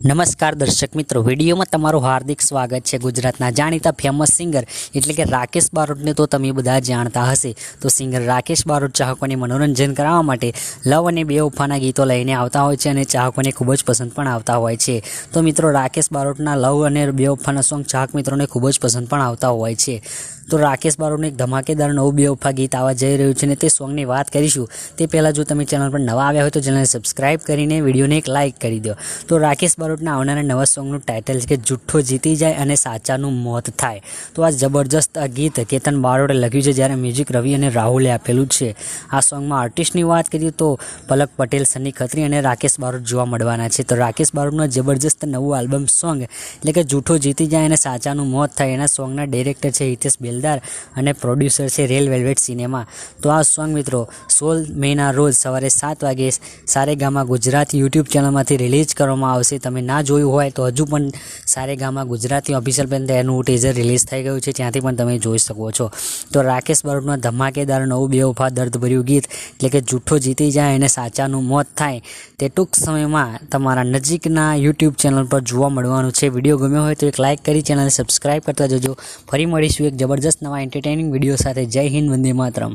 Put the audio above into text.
નમસ્કાર દર્શક મિત્રો, વિડીયોમાં તમારું હાર્દિક સ્વાગત છે. ગુજરાતના જાણીતા ફેમસ સિંગર એટલે કે રાકેશ બારોટને તો તમે બધા જાણતા હશે. તો સિંગર રાકેશ બારોટ ચાહકોને મનોરંજન કરાવવા માટે લવ અને બેવફાના ગીતો લઈને આવતા હોય છે અને ચાહકોને ખૂબ જ પસંદ પણ આવતા હોય છે. તો મિત્રો, રાકેશ બારોટના લવ અને બેવફાના સોંગ ચાહક મિત્રોને ખૂબ જ પસંદ પણ આવતા હોય છે. તો રાકેશ બારોનું એક ધમાકેદાર નવું બેવફા ગીત આવવા જઈ રહ્યું છે અને તે સોંગની વાત કરીશું. તે પહેલાં જો તમે ચેનલ પર નવા આવ્યા હોય તો ચેનલને સબસ્ક્રાઇબ કરીને વિડીયોને એક લાઇક કરી દો. તો રાકેશ બારોટના આવનારા નવા સોંગનું ટાઇટલ છે કે જુઠ્ઠો જીતી જાય અને સાચાનું મોત થાય. તો આ જબરજસ્ત આ ગીત કેતન બારોટે લખ્યું છે જ્યારે મ્યુઝિક રવિ અને રાહુલે આપેલું છે. આ સોંગમાં આર્ટિસ્ટની વાત કરીએ તો પલક પટેલ, સની ખત્રી અને રાકેશ બારોટ જોવા મળવાના છે. તો રાકેશ બારોટનું જબરજસ્ત નવું આલ્બમ સોંગ એટલે કે જૂઠો જીતી જાય અને સાચાનું મોત થાય એના સોંગના ડિરેક્ટર છે હિતેશ બેલદાર અને પ્રોડ્યુસર છે રેલ વેલ્વેટ સિનેમા તો આ સોંગ મિત્રો, સોળ મેના રોજ સવારે સાત વાગે સારેગામા ગુજરાત યુટ્યુબ ચેનલમાંથી રિલીઝ કરવામાં આવશે. તમે ના જોયું હોય તો હજુ પણ સારેગામા ગુજરાતી ઓફિશિયલ પણ તેનું ટીઝર રિલીઝ થઈ ગયું છે. ત્યાંથી પણ તમે જોઈ શકો છો. તો રાકેશ બારોટનું ધમાકેદાર નવું બેવફા દર્દભર્યું ગીત, એટલે કે જૂઠો જીતી જાય અને સાચાનું મોત થાય, તે ટૂંક સમયમાં તમારા નજીકના યુટ્યુબ ચેનલ પર જોવા મળવાનું છે. વીડિયો ગમ્યો હોય તો એક લાઇક કરી, ચેનલને સબસ્ક્રાઇબ કરતા જજો. ફરી મળીશું એક જબરજસ્ત નવા એન્ટરટેનિંગ વીડિયો સાથે જય હિન્દ વંદે માતરમ.